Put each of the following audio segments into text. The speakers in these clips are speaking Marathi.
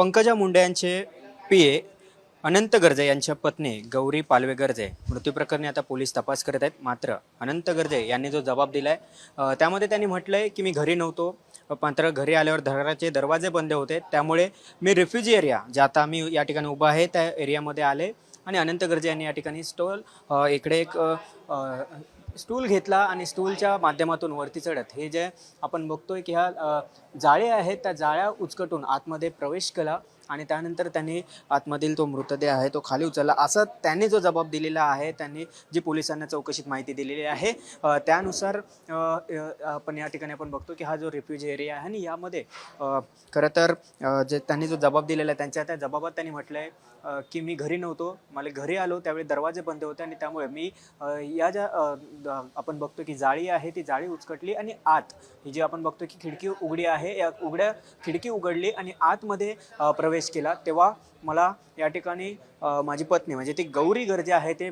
पंकजा मुंडे यांचे पी ए अनंत गर्जे यांच्या पत्नी गौरी पालवे गर्जे मृत्यूप्रकरणी आता पोलीस तपास करत आहेत. मात्र अनंत गर्जे यांनी जो जबाब दिला आहे त्यामध्ये त्यांनी म्हटलं आहे की मी घरी नव्हतो. मात्र घरी आल्यावर घराचे दरवाजे बंद होते. त्यामुळे मी रिफ्युजी एरिया जे आता मी या ठिकाणी उभा आहे त्या एरियामध्ये आले. आणि अनंत गर्जे यांनी या ठिकाणी स्टॉल इकडे एक स्टूल घेतला आणि स्टूलच्या माध्यमातून वरती चढत. हे जे आपण बघतोय की ह्या जाळे आहेत त्या जाळ्या उचकटून आतमध्ये प्रवेश केला. आणि त्यानंतर त्यांनी आतमधील तो मृतदेह आहे तो खाली उचलला. असा त्यांनी जो जबाब दिलेला आहे त्यांनी जी पोलिसांना चौकशीत माहिती दिलेली आहे त्यानुसार आपण या ठिकाणी आपण बघतो की हा जो रिफ्युजी एरिया आहे आणि यामध्ये खरं तर जे त्यांनी जो जबाब दिलेला आहे त्यांच्या त्या जबाबात त्यांनी म्हटलं आहे की मी घरी नव्हतो मला घरी आलो त्यावेळी दरवाजे बंद होते आणि त्यामुळे मी या ज्या आपण बघतो की जाळी आहे ती जाळी उचकटली आणि आत ही जी आपण बघतो की खिडकी उघडी आहे या उघड्या खिडकी उघडली आणि आतमध्ये प्रवेश प्रवेश केला तेव्हा मला या ठिकाणी माझी पत्नी म्हणजे ती गौरी गर्जे आहे ते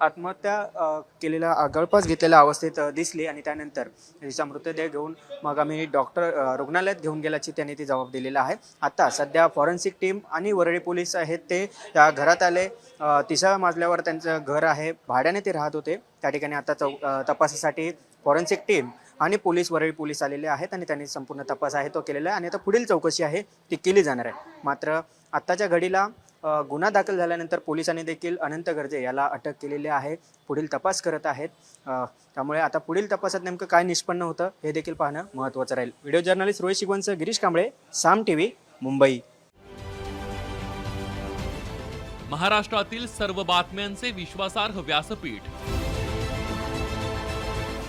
आत्महत्या केलेल्या गळपास घेतलेल्या अवस्थेत दिसली आणि त्यानंतर तिचा मृतदेह घेऊन मग आम्ही डॉक्टर रुग्णालयात घेऊन गेल्याची त्यांनी ती जबाब दिलेला आहे. आता सध्या फॉरेन्सिक टीम आणि वरळी पोलीस आहेत ते त्या घरात आले. तिसऱ्या माजल्यावर त्यांचं घर आहे. भाड्याने ते राहत होते. त्या ठिकाणी आता चौ तपासासाठी फॉरेन्सिक टीम आणि पोलीस वरळी पोलीस आलेले आहेत आणि त्यांनी संपूर्ण तपास आहे तो केलेला आहे. आणि आता पुढील चौकशी आहे ती केली जाणार आहे. मात्र आत्ताच्या घडीला गुन्हा दाखल झाल्यानंतर पोलिसांनी देखील अनंत गर्जे याला अटक केलेली आहे. पुढील तपास करत आहेत. त्यामुळे आता पुढील तपासात नेमकं काय निष्पन्न होतं हे देखील पाहणं महत्त्वाचं राहील. Video journalist Rohit Shigvan Girish Kamble Saam T V Mumbai. महाराष्ट्रातील सर्व बातम्यांचे विश्वासार्ह व्यासपीठ.